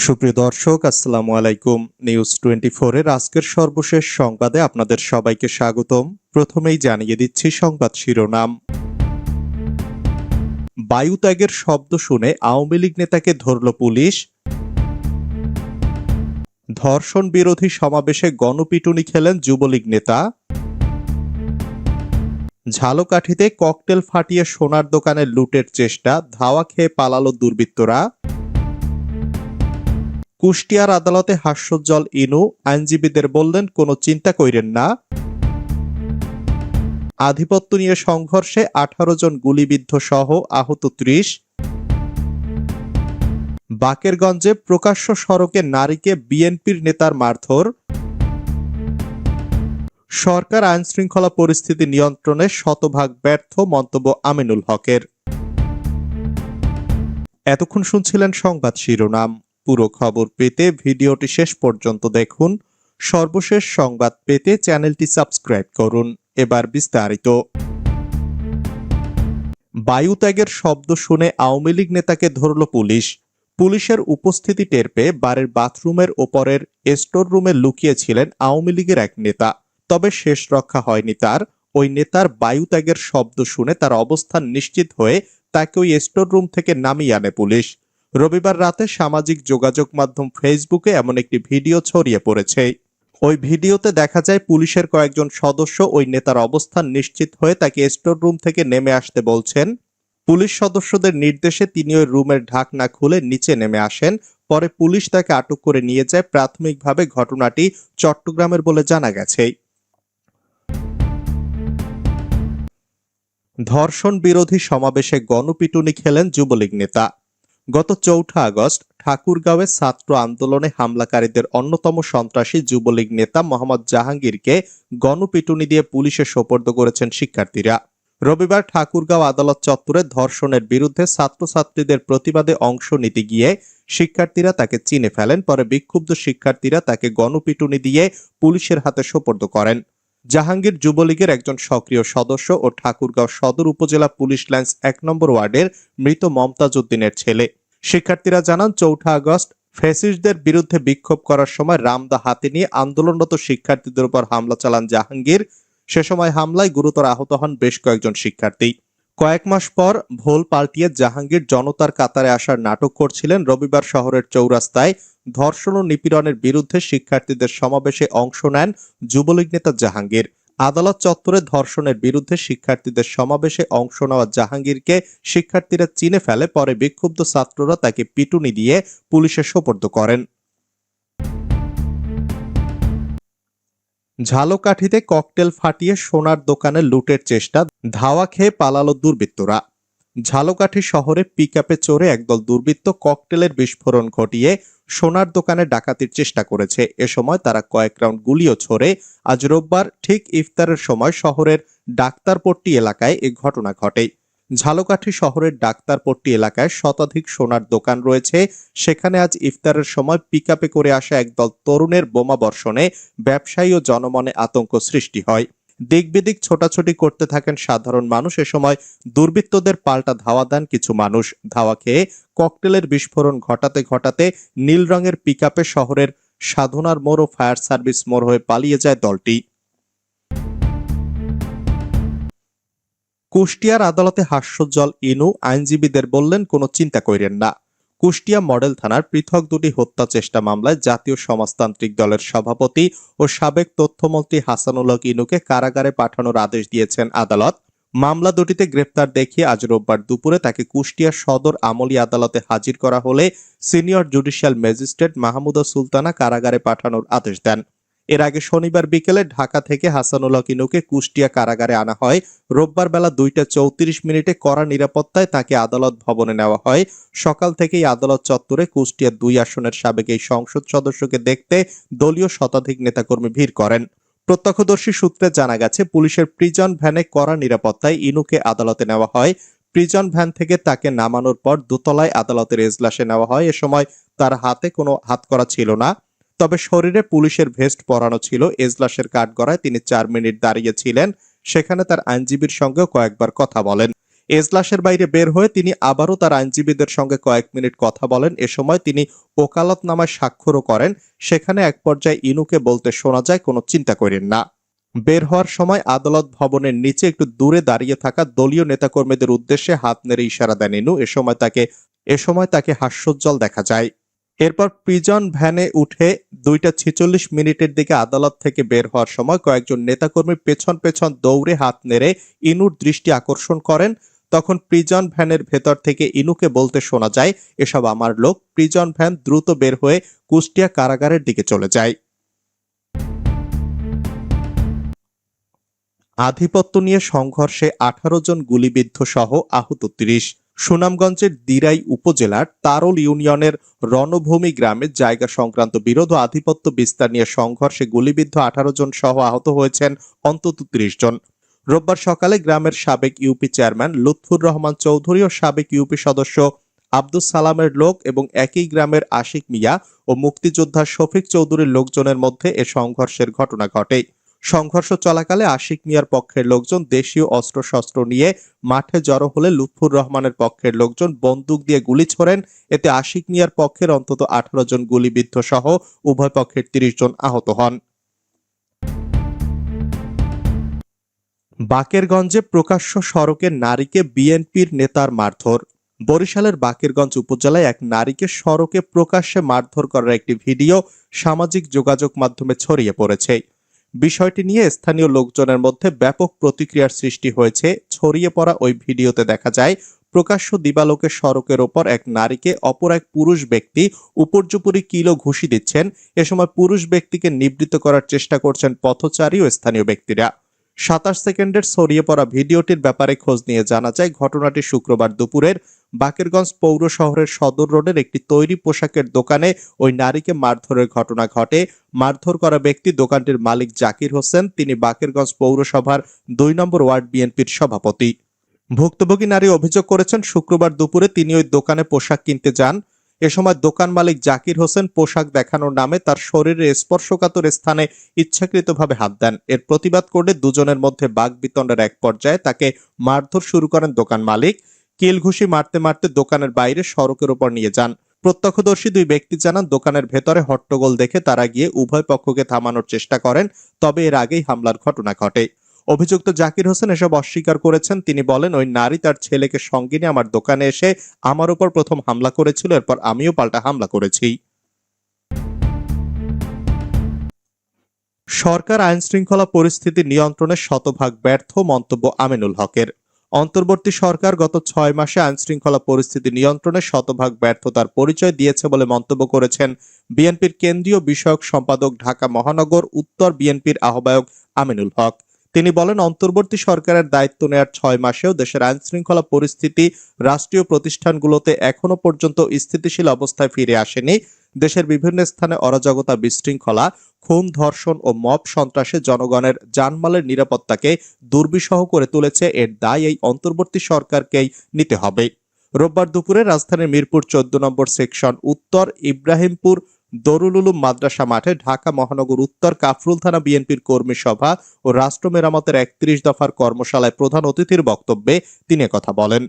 সুপ্রিয় দর্শক, আসসালামু আলাইকুম। নিউজ টোয়েন্টি এর আজকের সর্বশেষ সংবাদে আপনাদের সবাইকে স্বাগতম। প্রথমেই জানিয়ে দিচ্ছি সংবাদ শিরোনাম। বায়ুত্যাগের শব্দ শুনে আওয়ামী লীগ নেতাকে ধরল পুলিশ। ধর্ষণ বিরোধী সমাবেশে গণপিটুনি খেলেন যুবলীগ নেতা। ঝালকাঠিতে ককটেল ফাটিয়ে সোনার দোকানে লুটের চেষ্টা, ধাওয়া খেয়ে পালালো দুর্বৃত্তরা। কুষ্টিয়ার আদালতে হাস্যোজ্জ্বল ইনু আইনজীবীদের বললেন, কোনো চিন্তা কইরেন না। আধিপত্য নিয়ে সংঘর্ষে আঠারো জন গুলিবিদ্ধ সহ আহত ত্রিশ। বাকেরগঞ্জে প্রকাশ্য সড়কে নারীকে বিএনপির নেতার মারধর। সরকার আইন শৃঙ্খলা পরিস্থিতি নিয়ন্ত্রণে শতভাগ ব্যর্থ মন্তব্য আমিনুল হকের। এতক্ষণ শুনছিলেন সংবাদ শিরোনাম। পুরো খবর পেতে ভিডিওটি শেষ পর্যন্ত দেখুন। সর্বশেষ সংবাদ পেতে চ্যানেলটি সাবস্ক্রাইব করুন। এবার বিস্তারিত। বায়ুত্যাগের শব্দ শুনে আওয়ামী লীগ নেতাকে ধরল পুলিশ। পুলিশের উপস্থিতি টের পেয়ে বাড়ির বাথরুমের ওপরের স্টোর রুমে লুকিয়েছিলেন আওয়ামী লীগের এক নেতা। তবে শেষ রক্ষা হয়নি তার। ওই নেতার বায়ুত্যাগের শব্দ শুনে তার অবস্থান নিশ্চিত হয়ে তাকে ওই স্টোর রুম থেকে নামিয়ে আনে পুলিশ। রবিবার রাতে সামাজিক যোগাযোগ মাধ্যম ফেসবুকে এমন একটি ভিডিও ছড়িয়ে পড়েছে। ওই ভিডিওতে দেখা যায় পুলিশের কয়েকজন সদস্য ওই নেতার অবস্থান নিশ্চিত হয়ে তাকে স্টোর রুম থেকে নেমে আসতে বলছেন। পুলিশ সদস্যদের নির্দেশে তিনি ওই রুমের ঢাকনা খুলে নিচে নেমে আসেন। পরে পুলিশ তাকে আটক করে নিয়ে যায়। প্রাথমিকভাবে ঘটনাটি চট্টগ্রামের বলে জানা গেছে। ধর্ষণ বিরোধী সমাবেশে গণপিটুনি খেলেন যুবলীগ নেতা। গত চৌঠা আগস্ট ঠাকুরগাঁওয়ে ছাত্র আন্দোলনে হামলাকারীদের অন্যতম সন্ত্রাসী যুবলীগ নেতা মোহাম্মদ জাহাঙ্গীরকে গণপিটুনি দিয়ে পুলিশে সোপর্দ করেছেন শিক্ষার্থীরা। রবিবার ঠাকুরগাঁও আদালত চত্বরে ধর্ষণের বিরুদ্ধে ছাত্রছাত্রীদের প্রতিবাদে অংশ নিতে গিয়ে শিক্ষার্থীরা তাকে চিনে ফেলেন, পরে বিক্ষুব্ধ শিক্ষার্থীরা তাকে গণপিটুনি দিয়ে পুলিশের হাতে সোপর্দ করেন। জাহাঙ্গীর যুবলীগের একজন সক্রিয় সদস্য ও ঠাকুরগাঁও সদর উপজেলা পুলিশ লাইন্স এক নম্বর ওয়ার্ডের মৃত মমতাজ উদ্দিনের ছেলে। শিক্ষার্থীরা জানান, চৌঠা আগস্ট ফেসিসদের বিরুদ্ধে বিক্ষোভ করার সময় রামদা হাতে নিয়ে আন্দোলনরত শিক্ষার্থীদের উপর হামলা চালান জাহাঙ্গীর। সে সময় হামলায় গুরুতর আহত হন বেশ কয়েকজন শিক্ষার্থী। কয়েক মাস পর ভোল পাল্টিয়ে জাহাঙ্গীর জনতার কাতারে আসার নাটক করছিলেন রবিবার শহরের চৌরাস্তায়। ধর্ষণ ও নিপীড়নের বিরুদ্ধে শিক্ষার্থীদের সমাবেশে অংশ নেন যুবলীগ নেতা জাহাঙ্গীর। আদালত চত্বরে ধর্ষণের বিরুদ্ধে শিক্ষার্থীদের সমাবেশে অংশ নেওয়া জাহাঙ্গীরকে শিক্ষার্থীরা চিনে ফেলে, পরে বিক্ষুব্ধ ছাত্ররা তাকে পিটুনি দিয়ে পুলিশে সোপর্দ করেন। ঝালকাঠিতে ককটেল ফাটিয়ে সোনার দোকানে লুটের চেষ্টা, ধাওয়া খেয়ে পালালো দুর্বৃত্তরা। ঝালকাঠি শহরে পিকআপে চড়ে একদল দুর্বৃত্ত ককটেলের বিস্ফোরণ ঘটিয়ে সোনার দোকানে ডাকাতির চেষ্টা করেছে। এ সময় তারা কয়েক রাউন্ড গুলিও ছোড়ে। আজ রোববার ঠিক ইফতারের সময় শহরের ডাক্তারপট্টি এলাকায় এ ঘটনা ঘটে। ঝালকাঠি শহরের ডাক্তারপট্টি এলাকায় শতাধিক সোনার দোকান রয়েছে। সেখানে আজ ইফতারের সময় পিকআপে করে আসা একদল তরুণের বোমা বর্ষণে ব্যবসায়ী ও জনমনে আতঙ্ক সৃষ্টি হয়। দিক বিদিক ছোটাছুটি করতে থাকেন সাধারণ মানুষ। এ সময় দুর্বৃত্তদের পাল্টা ধাওয়া দেন কিছু মানুষ। ধাওয়া খেয়ে ককটেলের বিস্ফোরণ ঘটাতে ঘটাতে নীল রঙের পিকআপে শহরের সাধনার মোড় ও ফায়ার সার্ভিস মোড় হয়ে পালিয়ে যায় দলটি। কুষ্টিয়ার আদালতে হাস্যোজ্জ্বল ইনু আইনজীবীদের বললেন, কোনো চিন্তা কইরেন না। কুষ্টিয়া মডেল থানার পৃথক দুটি হত্যা চেষ্টা মামলায় জাতীয় সমাজতান্ত্রিক দলের সভাপতি ও সাবেক তথ্যমন্ত্রী হাসানুল হক ইনুকে কারাগারে পাঠানোর আদেশ দিয়েছেন আদালত। মামলা দুটিতে গ্রেপ্তার দেখিয়ে আজ রোববার দুপুরে তাকে কুষ্টিয়া সদর আমলি আদালতে হাজির করা হলে senior judicial magistrate Mahmuda Sultana কারাগারে পাঠানোর আদেশ দেন। এর আগে শনিবার বিকেলে ঢাকা থেকে হাসানুল হক ইনুকে কুষ্টিয়া কারাগারে আনা হয়। রোববার বেলা দুইটা চৌত্রিশ মিনিটে কড়া নিরাপত্তায় তাকে আদালত ভবনে নেওয়া হয়। সকাল থেকেই আদালত চত্বরে কুষ্টিয়া দুই আসনের সাবেক এই সংসদ সদস্যকে দেখতে দলীয় শতাধিক নেতাকর্মী ভিড় করেন। প্রত্যক্ষদর্শী সূত্রে জানা গেছে, পুলিশের প্রিজন ভ্যানে কড়া নিরাপত্তায় ইনুকে আদালতে নেওয়া হয়। প্রিজন ভ্যান থেকে তাকে নামানোর পর দোতলায় আদালতের এজলাসে নেওয়া হয়। এ সময় তার হাতে কোনো হাত করা ছিল না। তবে শরীরে পুলিশের ভেস্ট পরানো ছিল। এজলাসের কাঠগড়ায় তিনি চার মিনিট দাঁড়িয়ে ছিলেন। সেখানে তার আইনজীবীর সঙ্গেও কয়েকবার কথা বলেন। এজলাসের বাইরে বের হয়ে তিনি আবারও তার আইনজীবীদের সঙ্গে কয়েক মিনিট কথা বলেন। এ সময় তিনি ওকালতনামায় স্বাক্ষরও করেন। সেখানে এক পর্যায়ে ইনুকে বলতে শোনা যায়, কোনো চিন্তা করেন না। বের হওয়ার সময় আদালত ভবনের নিচে একটু দূরে দাঁড়িয়ে থাকা দলীয় নেতাকর্মীদের উদ্দেশ্যে হাত নেড়ে ইশারা দেন ইনু। এ সময় তাকে এ সময় তাকে হাস্যোজ্জ্বল দেখা যায়। এরপর প্রিজন ভ্যানে উঠে দুইটা ছেচল্লিশ মিনিটের দিকে আদালত থেকে বের হওয়ার সময় কয়েকজন নেতাকর্মী পেছন পেছন দৌড়ে হাত নেড়ে ইনুর দৃষ্টি আকর্ষণ করেন। তখন প্রিজন ভ্যানের ভেতর থেকে ইনুকে বলতে শোনা যায়, এসব আমার লোক। প্রিজন ভ্যান দ্রুত বের হয়ে কুষ্টিয়া কারাগারের দিকে চলে যায়। আধিপত্য নিয়ে সংঘর্ষে আঠারো জন গুলিবিদ্ধ সহ আহত তিরিশ। সুনামগঞ্জের দিরাই উপজেলার তারল ইউনিয়নের রণভূমি গ্রামে জায়গা সংক্রান্ত বিরোধ আধিপত্য বিস্তার নিয়ে সংঘর্ষে গুলিবিদ্ধ আঠারো জন সহ আহত হয়েছেন অন্তত ত্রিশ জন। রোববার সকালে গ্রামের সাবেক ইউপি চেয়ারম্যান লুৎফুর রহমান চৌধুরী ও সাবেক ইউপি সদস্য আব্দুস সালামের লোক এবং একই গ্রামের আশিক মিয়া ও মুক্তিযোদ্ধা শফিক চৌধুরীর লোকজনের মধ্যে এ সংঘর্ষের ঘটনা ঘটে। সংঘর্ষ চলাকালে আশিক মিয়ার পক্ষের লোকজন দেশীয় অস্ত্রশস্ত্র নিয়ে মাঠে জড়ো হলে লুৎফুর রহমানের পক্ষের লোকজন বন্দুক দিয়ে গুলি ছোড়েন। এতে আশিক মিয়ার পক্ষের অন্তত আঠারো জন গুলিবিদ্ধ সহ উভয় পক্ষের তিরিশ জন আহত হন। বাকেরগঞ্জে প্রকাশ্য সড়কে নারীকে বিএনপির নেতার মারধর। বরিশালের বাকেরগঞ্জ উপজেলায় এক নারীকে সড়কে প্রকাশ্যে মারধর করার একটি ভিডিও সামাজিক যোগাযোগ মাধ্যমে ছড়িয়ে পড়েছে। বিষয়টি নিয়ে স্থানীয় লোকজনের মধ্যে ব্যাপক প্রতিক্রিয়ার সৃষ্টি হয়েছে। ছড়িয়ে পড়া ওই ভিডিওতে দেখা যায়, প্রকাশ্য দিবালোকে সড়কের ওপর এক নারীকে অপর এক পুরুষ ব্যক্তি উপর্যুপুরি কিলো ঘুষি দিচ্ছেন। এ সময় পুরুষ ব্যক্তিকে নিবৃত্ত করার চেষ্টা করছেন পথচারী ও স্থানীয় ব্যক্তিরা। সাতাশ সেকেন্ডের ছড়িয়ে পড়া ভিডিওটির ব্যাপারে খোঁজ নিয়ে জানা যায়, ঘটনাটি শুক্রবার দুপুরের বাকেরগঞ্জ পৌর শহরের সদর রোডের একটি তৈরি পোশাকের দোকানে ওই নারীকে মারধরের ঘটনা ঘটে। মারধর করা ব্যক্তি দোকানটির মালিক জাকির হোসেন, তিনি বাকেরগঞ্জ পৌরসভার দুই নম্বর ওয়ার্ড বিএনপির সভাপতি। ভুক্তভোগী নারী অভিযোগ করেছেন, শুক্রবার দুপুরে তিনি ওই দোকানে পোশাক কিনতে যান। এ সময় দোকান মালিক জাকির হোসেন পোশাক দেখানোর নামে তার শরীরে স্পর্শকাতর স্থানে ইচ্ছাকৃতভাবে হাত দেন। এর প্রতিবাদ করলে দুজনের মধ্যে বাগবিতণ্ডার এক পর্যায়ে তাকে মারধর শুরু করেন দোকান মালিক। কিল ঘুষি মারতে মারতে দোকানের বাইরে সড়কের উপর নিয়ে যান। প্রত্যক্ষদর্শী দুই ব্যক্তি জানান, দোকানের ভেতরে হট্টগোল দেখে তারা গিয়ে উভয় পক্ষকে থামানোর চেষ্টা করেন, তবে এর আগেই হামলার ঘটনা ঘটে। অভিযুক্ত জাকির হোসেন এসব অস্বীকার করেছেন। তিনি বলেন, ওই নারী তার ছেলেকে সঙ্গে নিয়ে আমার দোকানে এসে আমার উপর প্রথম হামলা করেছিল, এরপর আমিও পাল্টা হামলা করেছি। সরকার আইন শৃঙ্খলা পরিস্থিতি নিয়ন্ত্রণে শতভাগ ব্যর্থ মন্তব্য আমিনুল হকের। অন্তর্বর্তী সরকার গত ছয় মাসে আইন শৃঙ্খলা পরিস্থিতি নিয়ন্ত্রণে শতভাগ ব্যর্থতার পরিচয় দিয়েছে বলে মন্তব্য করেছেন বিএনপির কেন্দ্রীয় বিষয়ক সম্পাদক ঢাকা মহানগর, উত্তর বিএনপির আহ্বায়ক আমিনুল হক। তিনি বলেন, অন্তর্বর্তী সরকারের দায়িত্ব নেয়ার ছয় মাসেও দেশের আইন শৃঙ্খলা পরিস্থিতি রাষ্ট্রীয় প্রতিষ্ঠানগুলোতে এখনও পর্যন্ত স্থিতিশীল অবস্থায় ফিরে আসেনি। দেশের বিভিন্ন স্থানে অরাজকতা, বিশৃঙ্খলা, খুন, ধর্ষণ ও মব সন্ত্রাসে জনগণের জানমালের নিরাপত্তাকে দুর্বিষহ করে তুলেছে। এর দায় এই অন্তর্বর্তী সরকারকেই নিতে হবে। রোববার দুপুরে রাজধানীর মিরপুর চোদ্দ নম্বর সেকশন উত্তর ইব্রাহিমপুর দরুল উলুম মাদ্রাসা মাঠে ঢাকা মহানগর উত্তর কাফরুল থানা বিএনপির কর্মী সভা ও রাষ্ট্র মেরামতের একত্রিশ দফার কর্মশালায় প্রধান অতিথির বক্তব্যে তিনি কথা বলেন।